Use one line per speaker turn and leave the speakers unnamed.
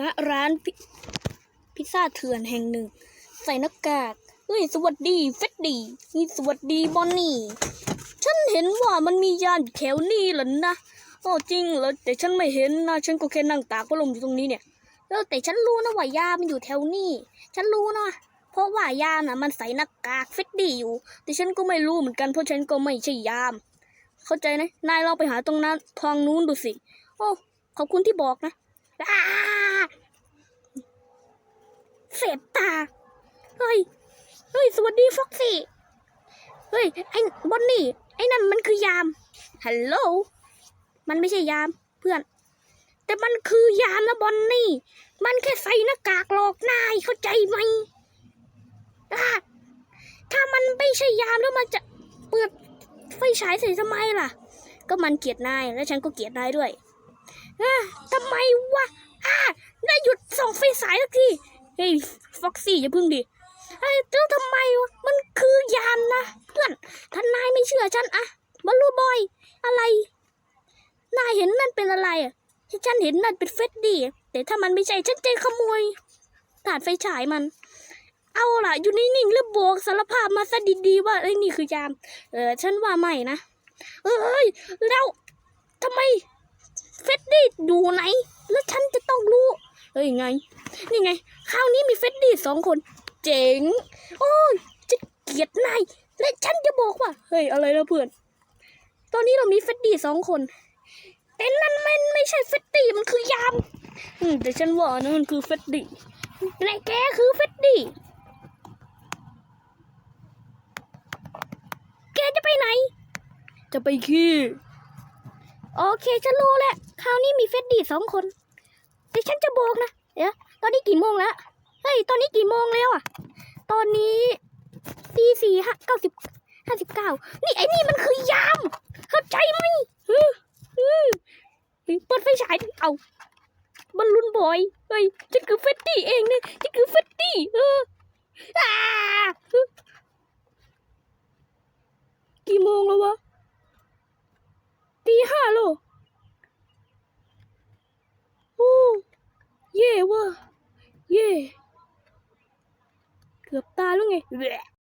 ณร้านพิพิซซ่าเถื่อนแห่งหนึ่ง ใส่หน้ากากเฮ้ยสวัสดีเฟดดี้นี่สวัสดีบอนนี่ ฉันเห็นว่ามันมียานอยู่แถวนี้เหรอนะโอ้จริงเหรอแต่ฉันไม่เห็นนะฉันก็แค่นั่งตากพัดลมอยู่ตรงนี้เนี่ยเออแต่ฉันรู้นะว่ายามันอยู่แถวนี้ ฉันรู้นะเพราะว่ายามน่ะมันใส่หน้ากากเฟดดี้อยู่ แต่ฉันก็ไม่รู้เหมือนกันเพราะฉันก็ไม่ใช่ยาม เข้าใจนะนายลองไปหาตรงนั้นทางนู้นดูสิ โอ้ขอบคุณที่บอกนะอ้า เสบตา เฮ้ย เฮ้ย สวัสดีฟ็อกซี่ เฮ้ย ไอ้บอนนี่ ไอ้นั่นมันคือยาม ฮัลโหล มันไม่ใช่ยามเพื่อน แต่มันคือยามนะบอนนี่ มันแค่ใส่หน้ากากหลอกนายเข้าใจไหม ถ้ามันไม่ใช่ยามแล้วมันจะเปิดไฟฉายใส่ทำไมล่ะ ก็มันเกลียดนายและฉันก็เกลียดนายด้วยอะทำไมวะอะนาหยุดส่องไฟฉายสักที เฮ้ยฟ็อกซี่อย่าพึ่งดิเฮ้ยแล้วทำไมวะมันคือยามนะเพื่อนถ้านนายไม่เชื่อฉันอะบอลลูบอยอะไร นายเห็นนั่นเป็นอะไรอะที่ฉันเห็นนั่นเป็นเฟดดี้แต่ถ้ามันไม่ใช่ฉันจะขโมยถาดไฟฉายมัน เอาล่ะ อยู่นิ่งๆแล้วบอกสารภาพมาซะดีๆว่าไอ้นี่คือยาม เออฉันว่าไม่นะ เอ้ยแล้วทำไมเฟดดี้อยู่ไหน แล้วฉันจะต้องรู้ เฮ้ยไง นี่ไงคราวนี้มีเฟดดี้สองคน เจ๋ง โอ้ยจะเกลียดนาย และฉันจะบอกว่า เฮ้ย อะไรนะเพื่อน ตอนนี้เรามีเฟดดี้สองคน แต่นั่นมันไม่ใช่เฟดดี้มันคือยาม อืมแต่ฉันว่านะมันคือเฟดดี้และแกคือเฟดดี้ แกจะไปไหน จะไปขี้ โอเค ฉันรู้แล้ว คราวนี้มีเฟดดี้สองคน ดี๋ยวฉันจะบอกนะ เดี๋ยวตอนนี้กี่โมงแล้ว เฮ้ย ตอนนี้กี่โมงแล้วอะ ตอนนี้ตีสี่ห้าเก้าสิบห้าสิบเก้านี่ไอ้นี่มันคือยาม เข้าใจไหมฮึฮึเปิดไฟฉายเอาบอลลูนบอย เฮ้ยฉันคือเฟตตี้เองเนี่ยฉันคือเฟตตี้ เอออ่าฮึกี่โมงแล้ววะ ตีห้าโลวโอ้ เย่ว่ะเ